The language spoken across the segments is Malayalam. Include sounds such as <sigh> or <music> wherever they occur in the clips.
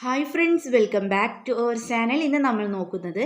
Hi friends welcome back to our channel ഇന്ന് നമ്മൾ നോക്കുന്നത്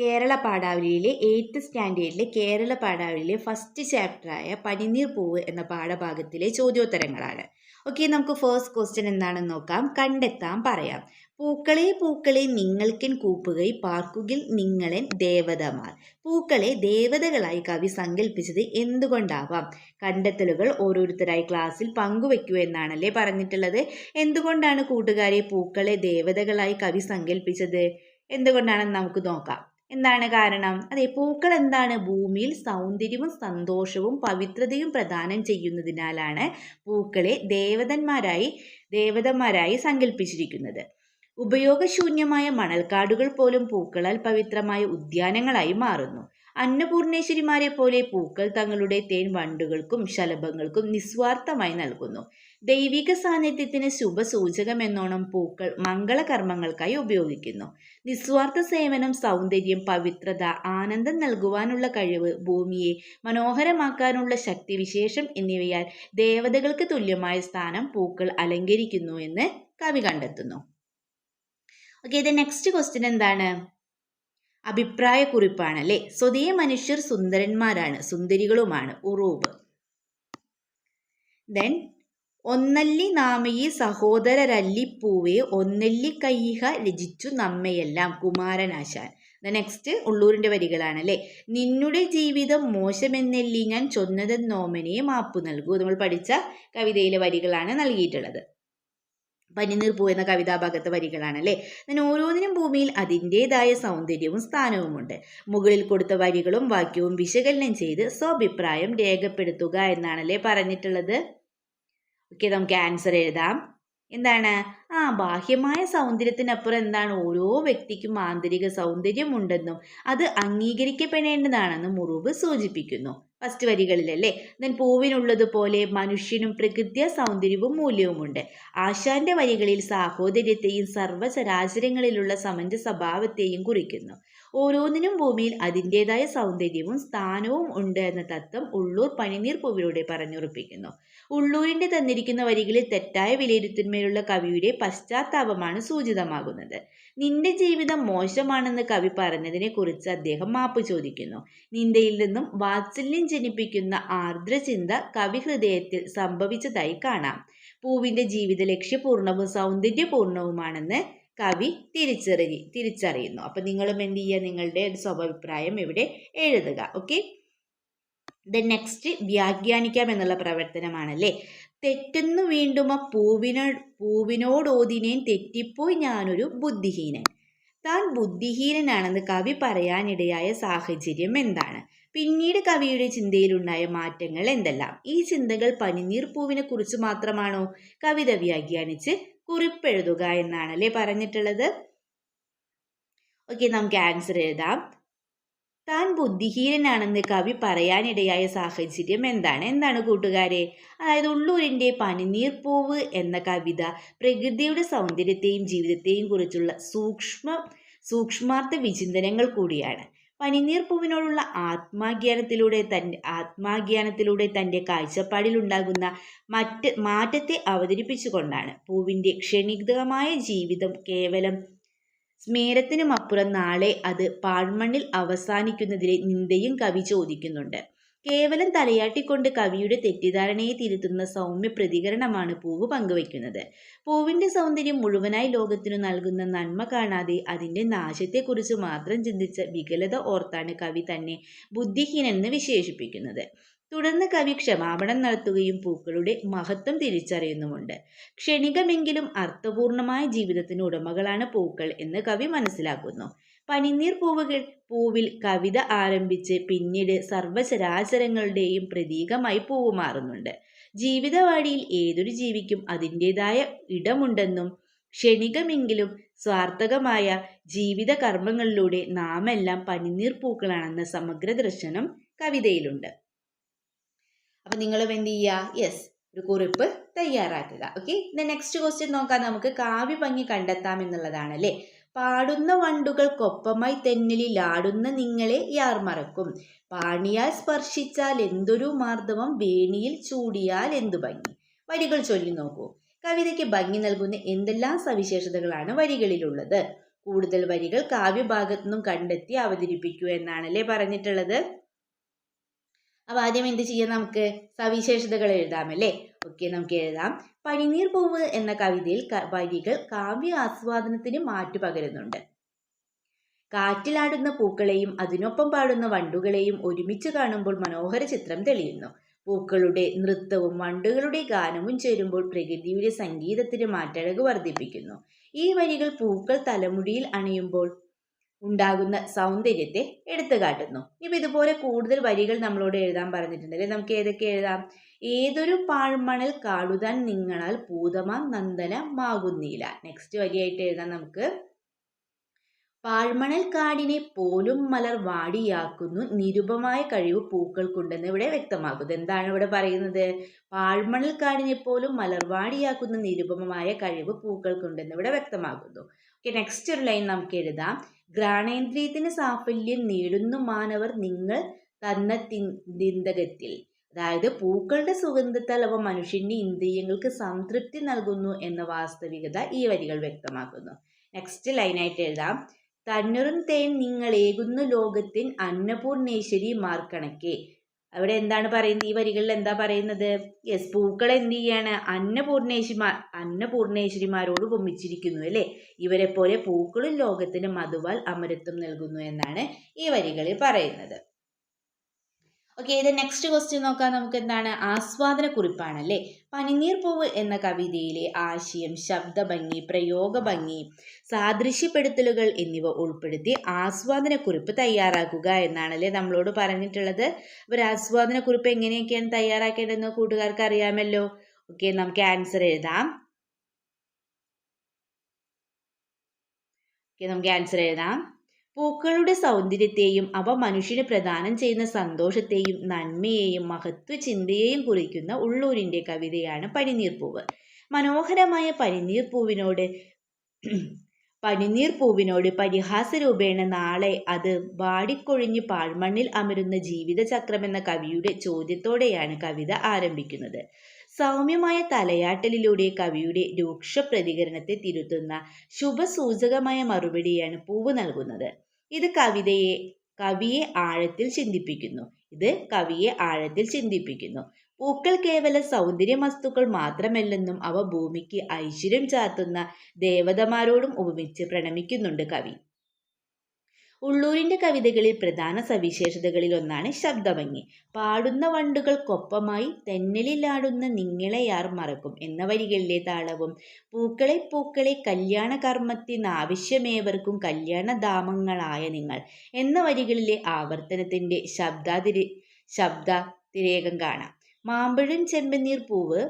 കേരള പാഠാവലിയിലെ എയ്ത്ത് സ്റ്റാൻഡേർഡിലെ കേരള പാഠാവലിയിലെ ഫസ്റ്റ് ചാപ്റ്ററായ പനിനീർ പൂവ് എന്ന പാഠഭാഗത്തിലെ ചോദ്യോത്തരങ്ങളാണ്. ഓക്കെ നമുക്ക് ഫസ്റ്റ് ക്വസ്റ്റ്യൻ എന്താണെന്ന് നോക്കാം. കണ്ടെത്താം പറയാം. പൂക്കളെ പൂക്കളെ നിങ്ങൾക്കിൻ കൂപ്പുകൈ പാർക്കുകിൽ നിങ്ങളെൻ ദേവതമാർ. പൂക്കളെ ദേവതകളായി കവി സങ്കല്പിച്ചത് എന്തുകൊണ്ടാവാം? കണ്ടെത്തലുകൾ ഓരോരുത്തരായി ക്ലാസ്സിൽ പങ്കുവെക്കൂ എന്നാണല്ലേ പറഞ്ഞിട്ടുള്ളത്. എന്തുകൊണ്ടാണ് കൂട്ടുകാരെ പൂക്കളെ ദേവതകളായി കവി സങ്കല്പിച്ചത് എന്തുകൊണ്ടാണെന്ന് നമുക്ക് നോക്കാം. എന്താണ് കാരണം? അതെ പൂക്കൾ എന്താണ് ഭൂമിയിൽ സൗന്ദര്യവും സന്തോഷവും പവിത്രതയും പ്രദാനം ചെയ്യുന്നതിനാലാണ് പൂക്കളെ ദേവതന്മാരായി ദേവതന്മാരായി സങ്കല്പിച്ചിരിക്കുന്നത് ഉപയോഗശൂന്യമായ മണൽക്കാടുകൾ പോലും പൂക്കളാൽ പവിത്രമായ ഉദ്യാനങ്ങളായി മാറുന്നു. അന്നപൂർണേശ്വരിമാരെ പോലെ പൂക്കൾ തങ്ങളുടെ തേൻ വണ്ടുകൾക്കും ശലഭങ്ങൾക്കും നിസ്വാർത്ഥമായി നൽകുന്നു. ദൈവിക സാന്നിധ്യത്തിന് ശുഭസൂചകമെന്നോണം പൂക്കൾ മംഗളകർമ്മങ്ങൾക്കായി ഉപയോഗിക്കുന്നു. നിസ്വാർത്ഥ സേവനം സൗന്ദര്യം പവിത്രത ആനന്ദം നൽകുവാനുള്ള കഴിവ് ഭൂമിയെ മനോഹരമാക്കാനുള്ള ശക്തിവിശേഷം എന്നിവയാൽ ദേവതകൾക്ക് തുല്യമായ സ്ഥാനം പൂക്കൾ അലങ്കരിക്കുന്നു എന്ന് കവി കണ്ടെത്തുന്നു. ഓക്കെ ഇത് നെക്സ്റ്റ് ക്വസ്റ്റ്യൻ എന്താണ്? അഭിപ്രായക്കുറിപ്പാണ് അല്ലേ? സ്വതേ മനുഷ്യർ സുന്ദരന്മാരാണ് സുന്ദരികളുമാണ് ഉറൂബ്. ദെൻ ഒന്നല്ലി നാമയി സഹോദരരല്ലിപ്പൂവേ ഒന്നല്ലി കയ്യിഹ രചിച്ചു നമ്മയെല്ലാം കുമാരനാശാൻ. നെക്സ്റ്റ് ഉള്ളൂരിന്റെ വരികളാണ് അല്ലേ? നിന്നുടെ ജീവിതം മോശമെന്നല്ലി ഞാൻ ചൊന്നതെന്നോമനെ മാപ്പ് നൽകൂ. നമ്മൾ പഠിച്ച കവിതയിലെ വരികളാണ് നൽകിയിട്ടുള്ളത്. പനിനീർ പൂ എന്ന കവിതാഭാഗത്തെ വരികളാണ് അല്ലേ അങ്ങനെ ഓരോന്നിനും ഭൂമിയിൽ അതിന്റെതായ സൗന്ദര്യവും സ്ഥാനവുമുണ്ട്. മുകളിൽ കൊടുത്ത വരികളും വാക്യവും വിശകലനം ചെയ്ത് സ്വാഭിപ്രായം രേഖപ്പെടുത്തുക എന്നാണല്ലേ പറഞ്ഞിട്ടുള്ളത്. ഓക്കെ നമുക്ക് ആൻസർ എഴുതാം. എന്താണ്? ആ ബാഹ്യമായ സൗന്ദര്യത്തിനപ്പുറം എന്താണ്? ഓരോ വ്യക്തിക്കും ആന്തരിക സൗന്ദര്യമുണ്ടെന്നും അത് അംഗീകരിക്കപ്പെടേണ്ടതാണെന്നും മുറിവ് സൂചിപ്പിക്കുന്നു. ഫസ്റ്റ് വരികളിലല്ലേ ദെൻ പൂവിനുള്ളതുപോലെ മനുഷ്യനും പ്രകൃത്യ സൗന്ദര്യവും മൂല്യവുമുണ്ട്. ആശാന്റെ വരികളിൽ സാഹോദര്യത്തെയും സർവചരാചരങ്ങളിലുള്ള സമഞ്ച സ്വഭാവത്തെയും കുറിക്കുന്നു. ഓരോന്നിനും ഭൂമിയിൽ അതിന്റെതായ സൗന്ദര്യവും സ്ഥാനവും ഉണ്ട് എന്ന തത്വം ഉള്ളൂർ പനിനീർ പൂവിലൂടെ പറഞ്ഞുറപ്പിക്കുന്നു. ഉള്ളൂരിന്റെ തന്നിരിക്കുന്ന വരികളിൽ തെറ്റായ വിലയിരുത്തന്മേലുള്ള കവിയുടെ പശ്ചാത്താപമാണ് സൂചിതമാകുന്നത്. നിന്റെ ജീവിതം മോശമാണെന്ന് കവി പറഞ്ഞതിനെ കുറിച്ച് അദ്ദേഹം മാപ്പ് ചോദിക്കുന്നു. നിന്ദയിൽ നിന്നും വാത്സല്യം ജനിപ്പിക്കുന്ന ആർദ്ര ചിന്ത കവി ഹൃദയത്തിൽ സംഭവിച്ചതായി കാണാം. പൂവിന്റെ ജീവിത ലക്ഷ്യപൂർണവും സൗന്ദര്യപൂർണവുമാണെന്ന് കവി തിരിച്ചറി തിരിച്ചറിയുന്നു. അപ്പൊ നിങ്ങളും എന്ത് ചെയ്യുക? നിങ്ങളുടെ സ്വഭിപ്രായം ഇവിടെ എഴുതുക. ഓക്കെ ദെൻ നെക്സ്റ്റ് വ്യാഖ്യാനിക്കാം എന്നുള്ള പ്രവർത്തനമാണല്ലേ? തെറ്റെന്നു വീണ്ടും ആ പൂവിനോ പൂവിനോടോതിനേൻ തെറ്റിപ്പോയി ഞാനൊരു ബുദ്ധിഹീനൻ. താൻ ബുദ്ധിഹീനനാണെന്ന് കവി പറയാനിടയായ സാഹചര്യം എന്താണ്? പിന്നീട് കവിയുടെ ചിന്തയിലുണ്ടായ മാറ്റങ്ങൾ എന്തെല്ലാം? ഈ ചിന്തകൾ പനിനീർ പൂവിനെ കുറിച്ച് മാത്രമാണോ കവിത വ്യാഖ്യാനിച്ച് കുറിപ്പെഴുതുക എന്നാണല്ലേ പറഞ്ഞിട്ടുള്ളത്? ഓക്കെ നമുക്ക് ആൻസർ എഴുതാം. താൻ ബുദ്ധിഹീനനാണെന്ന് കവി പറയാനിടയായ സാഹചര്യം എന്താണ്? എന്താണ് കൂട്ടുകാരെ? അതായത് ഉള്ളൂരിന്റെ പനിനീർപ്പൂവ് എന്ന കവിത പ്രകൃതിയുടെ സൗന്ദര്യത്തെയും ജീവിതത്തെയും കുറിച്ചുള്ള സൂക്ഷ്മ സൂക്ഷ്മാർത്ഥ വിചിന്തനങ്ങൾ കൂടിയാണ്. പനിനീർപ്പൂവിനോടുള്ള ആത്മാഖ്യാനത്തിലൂടെ തന്റെ ആത്മാഖ്യാനത്തിലൂടെ തന്റെ കാഴ്ചപ്പാടിലുണ്ടാകുന്ന മറ്റ് മാറ്റത്തെ അവതരിപ്പിച്ചുകൊണ്ടാണ് പൂവിന്റെ ക്ഷണികമായ ജീവിതം കേവലം സ്മേരത്തിനുമപ്പുറം നാളെ അത് പാഴ്മണ്ണിൽ അവസാനിക്കുന്നതിലെ നിന്ദയും കവി ചോദിക്കുന്നുണ്ട്. കേവലം തലയാട്ടിക്കൊണ്ട് കവിയുടെ തെറ്റിദ്ധാരണയെ തിരുത്തുന്ന സൗമ്യ പ്രതികരണമാണ് പൂവ് പങ്കുവയ്ക്കുന്നത്. പൂവിന്റെ സൗന്ദര്യം മുഴുവനായി ലോകത്തിനു നൽകുന്ന നന്മ കാണാതെ അതിന്റെ നാശത്തെക്കുറിച്ച് മാത്രം ചിന്തിച്ച വികലത ഓർത്താണ് കവി തന്നെ ബുദ്ധിഹീനെന്ന് വിശേഷിപ്പിക്കുന്നത്. തുടർന്ന് കവി ക്ഷമാപണം നടത്തുകയും പൂക്കളുടെ മഹത്വം തിരിച്ചറിയുന്നുമുണ്ട്. ക്ഷണികമെങ്കിലും അർത്ഥപൂർണമായ ജീവിതത്തിന് ഉടമകളാണ് പൂക്കൾ എന്ന് കവി മനസ്സിലാക്കുന്നു. പനിനീർ പൂവുകൾ പൂവിൽ കവിത ആരംഭിച്ച് പിന്നീട് സർവചരാചരങ്ങളുടെയും പ്രതീകമായി പൂവ് മാറുന്നുണ്ട്. ജീവിതവാടിയിൽ ഏതൊരു ജീവിക്കും അതിന്റെതായ ഇടമുണ്ടെന്നും ക്ഷണികമെങ്കിലും സ്വാർത്ഥകമായ ജീവിത കർമ്മങ്ങളിലൂടെ നാമെല്ലാം പനിനീർ പൂക്കളാണെന്ന സമഗ്ര ദർശനം കവിതയിലുണ്ട്. അപ്പം നിങ്ങളും എന്ത് ചെയ്യുക യെസ് ഒരു കുറിപ്പ് തയ്യാറാക്കുക. ഓക്കെ നെക്സ്റ്റ് ക്വസ്റ്റ്യൻ നോക്കാം. നമുക്ക് കാവ്യ ഭംഗി കണ്ടെത്താം എന്നുള്ളതാണ് അല്ലേ? പാടുന്ന വണ്ടുകൾക്കൊപ്പമായി തെന്നലിലാടുന്ന നിങ്ങളെ യാർ മറക്കും. പാണിയാൽ സ്പർശിച്ചാൽ എന്തൊരു മാർദ്ദവം വേണിയിൽ ചൂടിയാൽ എന്തു ഭംഗി? വരികൾ ചൊല്ലി നോക്കൂ. കവിതയ്ക്ക് ഭംഗി നൽകുന്ന എന്തെല്ലാം സവിശേഷതകളാണ് വരികളിലുള്ളത്? കൂടുതൽ വരികൾ കാവ്യഭാഗത്തു നിന്നും കണ്ടെത്തി അവതരിപ്പിക്കൂ എന്നാണല്ലേ പറഞ്ഞിട്ടുള്ളത്. അപ്പൊ ആദ്യം എന്ത് ചെയ്യാം? നമുക്ക് സവിശേഷതകൾ എഴുതാമല്ലേ ഓക്കെ നമുക്ക് എഴുതാം. പനിനീർ പൂവ് എന്ന കവിതയിൽ വരികൾ കാവ്യ ആസ്വാദനത്തിന് മാറ്റു പകരുന്നുണ്ട്. കാറ്റിലാടുന്ന പൂക്കളെയും അതിനൊപ്പം പാടുന്ന വണ്ടുകളെയും ഒരുമിച്ച് കാണുമ്പോൾ മനോഹര ചിത്രം തെളിയുന്നു. പൂക്കളുടെ നൃത്തവും വണ്ടുകളുടെ ഗാനവും ചേരുമ്പോൾ പ്രകൃതിയുടെ സംഗീതത്തിന് മാറ്റഴക് വർദ്ധിപ്പിക്കുന്നു. ഈ വരികൾ പൂക്കൾ തലമുടിയിൽ അണിയുമ്പോൾ ഉണ്ടാകുന്ന സൗന്ദര്യത്തെ എടുത്തു കാട്ടുന്നു. ഇപ്പം ഇതുപോലെ കൂടുതൽ വരികൾ നമ്മളോട് എഴുതാൻ പറഞ്ഞിട്ടുണ്ടല്ലേ നമുക്ക് ഏതൊക്കെ എഴുതാം? ഏതൊരു പാഴ്മണൽ കാടുതാൻ നിങ്ങളാൽ പൂതമാം നന്ദന മാകുന്നില്ല നെക്സ്റ്റ് വരിയായിട്ട് എഴുതാം നമുക്ക്. പാഴ്മണൽ കാടിനെ പോലും മലർ വാടിയാക്കുന്നു. നിരുപമായ കഴിവ് പൂക്കൾക്കുണ്ടെന്ന് ഇവിടെ വ്യക്തമാക്കുന്നു. എന്താണ് ഇവിടെ പറയുന്നത്? പാഴ്മണൽ കാടിനെ പോലും മലർ വാടിയാക്കുന്ന നിരുപമമായ കഴിവ് പൂക്കൾക്കുണ്ടെന്ന് ഇവിടെ വ്യക്തമാക്കുന്നു. ഓക്കെ നെക്സ്റ്റ് ഒരു ലൈൻ നമുക്ക് എഴുതാം. ഘ്രാണേന്ദ്രിയത്തിന് സാഫല്യം നേടുന്നു മാനവർ നിങ്ങൾ തന്ന തിന്തകത്തിൽ അതായത് പൂക്കളുടെ സുഗന്ധത്താൽ അവ മനുഷ്യന്റെ ഇന്ദ്രിയങ്ങൾക്ക് സംതൃപ്തി നൽകുന്നു എന്ന വാസ്തവികത ഈ വരികൾ വ്യക്തമാക്കുന്നു. നെക്സ്റ്റ് ലൈനായിട്ട് എഴുതാം. തണ്ണുറും തേൻ നിങ്ങളേകുന്നു ലോകത്തിൻ അന്നപൂർണേശ്വരി മാർക്കണക്കെ. അവിടെ എന്താണ് പറയുന്നത്? ഈ വരികളിൽ എന്താ പറയുന്നത്? യെസ് പൂക്കൾ എന്ത് ചെയ്യാണ്? അന്നപൂർണേശ്വരിമാർ അന്നപൂർണേശ്വരിമാരോട് ഉപമിച്ചിരിക്കുന്നു അല്ലേ? ഇവരെ പോലെ പൂക്കളും ലോകത്തിന് മധുവാൽ അമരത്വം നൽകുന്നു എന്നാണ് ഈ വരികളിൽ പറയുന്നത്. ഓക്കെ ഇത് നെക്സ്റ്റ് ക്വസ്റ്റ്യൻ നോക്കാം നമുക്ക് എന്താണ് ആസ്വാദന കുറിപ്പാണല്ലേ പനിനീർ പൂവ് എന്ന കവിതയിലെ ആശയം ശബ്ദഭംഗി പ്രയോഗഭംഗി സാദൃശ്യപ്പെടുത്തലുകൾ എന്നിവ ഉൾപ്പെടുത്തി ആസ്വാദന കുറിപ്പ് തയ്യാറാക്കുക എന്നാണല്ലേ നമ്മളോട് പറഞ്ഞിട്ടുള്ളത്. ഒരു ആസ്വാദന കുറിപ്പ് എങ്ങനെയൊക്കെയാണ് തയ്യാറാക്കേണ്ടതെന്ന് കൂട്ടുകാർക്ക് അറിയാമല്ലോ. ഓക്കെ നമുക്ക് ആൻസർ എഴുതാം. ഓക്കെ നമുക്ക് ആൻസർ എഴുതാം. പൂക്കളുടെ സൗന്ദര്യത്തെയും അവ മനുഷ്യന് പ്രദാനം ചെയ്യുന്ന സന്തോഷത്തെയും നന്മയെയും മഹത്വ ചിന്തയെയും കുറിക്കുന്ന ഉള്ളൂരിന്റെ കവിതയാണ് പനിനീർപ്പൂവ്. മനോഹരമായ പനിനീർപ്പൂവിനോട് <clears throat> പനിനീർപ്പൂവിനോട് പരിഹാസരൂപേണ നാളെ അത് വാടിക്കൊഴിഞ്ഞ് പാഴ്മണ്ണിൽ അമരുന്ന ജീവിതചക്രം എന്ന കവിയുടെ ചോദ്യത്തോടെയാണ് കവിത ആരംഭിക്കുന്നത്. സൗമ്യമായ തലയാട്ടലിലൂടെ കവിയുടെ രൂക്ഷ പ്രതികരണത്തെ തിരുത്തുന്ന ശുഭസൂചകമായ മറുപടിയാണ് പൂവ് നൽകുന്നത്. ഇത് കവിതയെ കവിയെ ആഴത്തിൽ ചിന്തിപ്പിക്കുന്നു. ഇത് കവിയെ ആഴത്തിൽ ചിന്തിപ്പിക്കുന്നു. പൂക്കൾ കേവല സൗന്ദര്യ വസ്തുക്കൾ മാത്രമല്ലെന്നും അവ ഭൂമിക്ക് ഐശ്വര്യം ചാർത്തുന്ന ദേവതമാരോടും ഉപമിച്ച് പ്രണമിക്കുന്നുണ്ട് കവി. ഉള്ളൂരിന്റെ കവിതകളിൽ പ്രധാന സവിശേഷതകളിൽ ഒന്നാണ് ശബ്ദഭംഗി പാടുന്ന വണ്ടുകൾക്കൊപ്പമായി തെന്നലിലാടുന്ന നിങ്ങളെയാർ മറക്കും. എന്ന വരികളിലെ താളവും പൂക്കളെ പൂക്കളെ കല്യാണ കർമ്മത്തിന് ആവശ്യമേവർക്കും കല്യാണധാമങ്ങളായ നിങ്ങൾ എന്ന വരികളിലെ ആവർത്തനത്തിന്റെ ശബ്ദാതിരി ശബ്ദ തിരേകം കാണാം. മാമ്പഴം ചെമ്പനീർ പൂവ്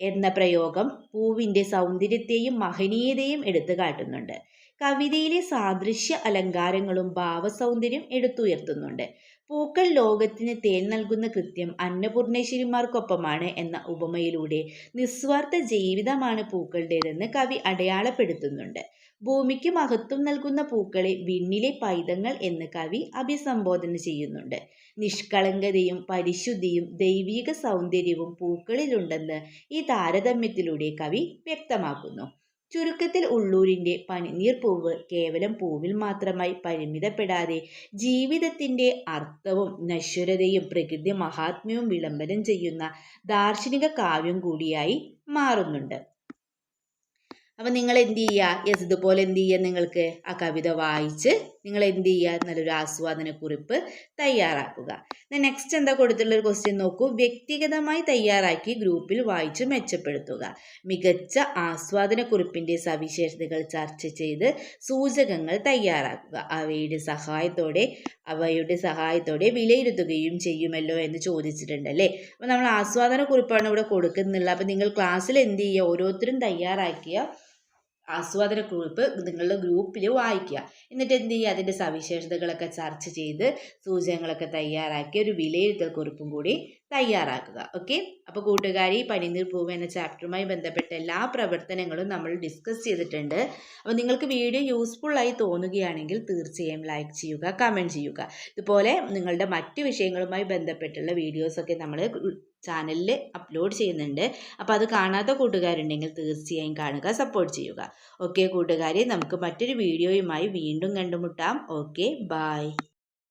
എന്ന പ്രയോഗം പൂവിന്റെ സൗന്ദര്യത്തെയും മഹനീയതയും എടുത്തു കാട്ടുന്നുണ്ട്. കവിതയിലെ സാദൃശ്യ അലങ്കാരങ്ങളും ഭാവസൗന്ദര്യം എടുത്തുയർത്തുന്നുണ്ട്. പൂക്കൾ ലോകത്തിന് തേൻ നൽകുന്ന കൃത്യം അന്നപൂർണേശ്വരിമാർക്കൊപ്പമാണ് എന്ന ഉപമയിലൂടെ നിസ്വാർത്ഥ ജീവിതമാണ് പൂക്കളുടേതെന്ന് കവി അടയാളപ്പെടുത്തുന്നുണ്ട്. ഭൂമിക്ക് മഹത്വം നൽകുന്ന പൂക്കളെ വിണ്ണിലെ പൈതങ്ങൾ എന്ന് കവി അഭിസംബോധന ചെയ്യുന്നുണ്ട്. നിഷ്കളങ്കതയും പരിശുദ്ധിയും ദൈവീക സൗന്ദര്യവും പൂക്കളിലുണ്ടെന്ന് ഈ താരതമ്യത്തിലൂടെ കവി വ്യക്തമാക്കുന്നു. ചുരുക്കത്തിൽ ഉള്ളൂരിന്റെ പനിനീർ പൂവ് കേവലം പൂവിൽ മാത്രമായി പരിമിതപ്പെടാതെ ജീവിതത്തിന്റെ അർത്ഥവും നശ്വരതയും പ്രകൃതി മഹാത്മ്യവും വിളംബരം ചെയ്യുന്ന ദാർശനിക കാവ്യം കൂടിയായി മാറുന്നുണ്ട്. അപ്പം നിങ്ങൾ എന്ത് ചെയ്യുക ഇതുപോലെ എന്ത് ചെയ്യുക നിങ്ങൾക്ക് ആ കവിത വായിച്ച് നിങ്ങൾ എന്ത് ചെയ്യുക നല്ലൊരു ആസ്വാദന കുറിപ്പ് തയ്യാറാക്കുക നെക്സ്റ്റ് എന്താ കൊടുത്തിട്ടുള്ള ഒരു ക്വസ്റ്റ്യൻ നോക്കൂ. വ്യക്തിഗതമായി തയ്യാറാക്കി ഗ്രൂപ്പിൽ വായിച്ച് മെച്ചപ്പെടുത്തുക. മികച്ച ആസ്വാദന കുറിപ്പിന്റെ സവിശേഷതകൾ ചർച്ച ചെയ്ത് സൂചകങ്ങൾ തയ്യാറാക്കുക. അവയുടെ സഹായത്തോടെ അവയുടെ സഹായത്തോടെ വിലയിരുത്തുകയും ചെയ്യുമല്ലോ എന്ന് ചോദിച്ചിട്ടുണ്ടല്ലേ അപ്പോൾ നമ്മൾ ആസ്വാദന കുറിപ്പാണ് ഇവിടെ കൊടുക്കുന്നുള്ളത്. അപ്പോൾ നിങ്ങൾ ക്ലാസ്സിൽ എന്ത് ചെയ്യുക ഓരോരുത്തരും തയ്യാറാക്കിയ ആസ്വാദന കുറിപ്പ് നിങ്ങളുടെ ഗ്രൂപ്പിൽ വായിക്കുക. എന്നിട്ട് എന്ത് ചെയ്യുക? അതിന്റെ സവിശേഷതകളൊക്കെ ചർച്ച ചെയ്ത് സൂചനകളൊക്കെ തയ്യാറാക്കി ഒരു വിലയിരുത്തൽ കുറിപ്പും കൂടി തയ്യാറാക്കുക ഓക്കെ അപ്പോൾ കൂട്ടുകാരി പനിനീർ പൂവ് എന്ന ചാപ്റ്ററുമായി ബന്ധപ്പെട്ട എല്ലാ പ്രവർത്തനങ്ങളും നമ്മൾ ഡിസ്കസ് ചെയ്തിട്ടുണ്ട്. അപ്പോൾ നിങ്ങൾക്ക് വീഡിയോ യൂസ്ഫുൾ ആയി തോന്നുകയാണെങ്കിൽ തീർച്ചയായും ലൈക്ക് ചെയ്യുക കമന്റ് ചെയ്യുക. ഇതുപോലെ നിങ്ങളുടെ മറ്റ് വിഷയങ്ങളുമായി ബന്ധപ്പെട്ടുള്ള വീഡിയോസൊക്കെ നമ്മൾ ചാനലിൽ അപ്ലോഡ് ചെയ്യുന്നുണ്ട്. അപ്പോൾ അത് കാണാത്ത കൂട്ടുകാരുണ്ടെങ്കിൽ തീർച്ചയായും കാണുക സപ്പോർട്ട് ചെയ്യുക. ഓക്കെ കൂട്ടുകാരി നമുക്ക് മറ്റൊരു വീഡിയോയുമായി വീണ്ടും കണ്ടുമുട്ടാം. Okay bye